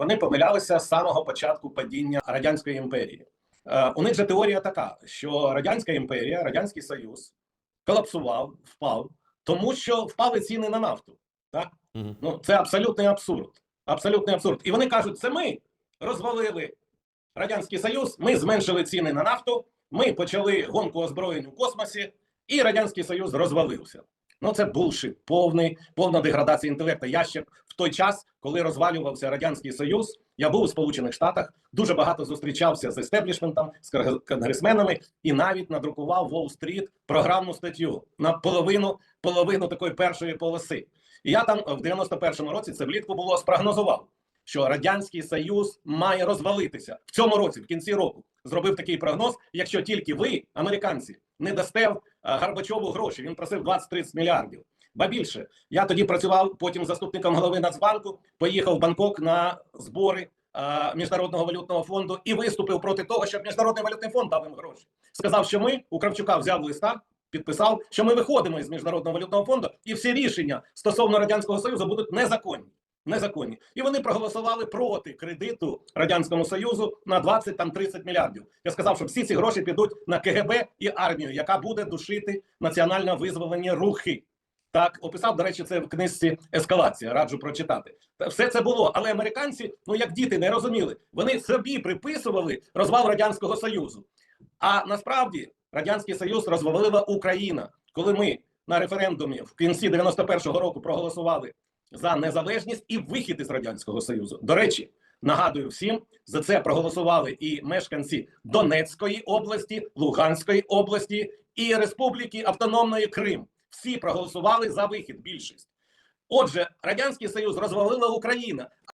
вони помилялися з самого початку падіння радянської імперії. Е, У них же теорія така, що радянська імперія, радянський союз колапсував, впав, тому що впали ціни на нафту. Так Мгм. ну це абсолютний абсурд. Абсолютний абсурд. І вони кажуть, це ми розвалили радянський союз. Ми зменшили ціни на нафту. Ми почали гонку озброєнь у космосі, і радянський союз розвалився. Ну це булшит, повний, повна деградація інтелекту. Я ще той час, коли розвалювався радянський союз, я був у Сполучених Штатах, дуже багато зустрічався з естеблішментом, з конгресменами, і навіть надрукував Уолл-стріт програмну статтю на половину, половину такої першої полоси. І я там в 91-му році це влітку було спрогнозував, що радянський союз має розвалитися в цьому році, в кінці року. Зробив такий прогноз. Якщо тільки ви, американці, не дасте е, Горбачову гроші, він просив 20-30 мільярдів. Ба більше я тоді працював потім заступником голови Нацбанку, поїхав в Бангкок на збори е, міжнародного валютного фонду і виступив проти того, щоб міжнародний валютний фонд дав їм гроші. Сказав, що ми у Кравчука взяв листа, підписав, що ми виходимо із міжнародного валютного фонду, і всі рішення стосовно радянського союзу будуть незаконні. Незаконні, і вони проголосували проти кредиту радянському союзу на 20 там 30 мільярдів. Я сказав, що всі ці гроші підуть на КГБ і армію, яка буде душити національно визволені рухи. Так описав, до речі, це в книжці Ескалація. Раджу прочитати. Та Все це було, але американці, ну як діти, не розуміли. Вони собі приписували розвал радянського союзу. А насправді радянський союз розвалила Україна, коли ми на референдумі в кінці 91-го року проголосували за незалежність і вихід із радянського союзу. До речі, нагадую всім, за це проголосували і мешканці Донецької області, Луганської області і Республіки Автономної Крим. Всі проголосували за вихід. Більшість. Отже, радянський союз розвалила Україна,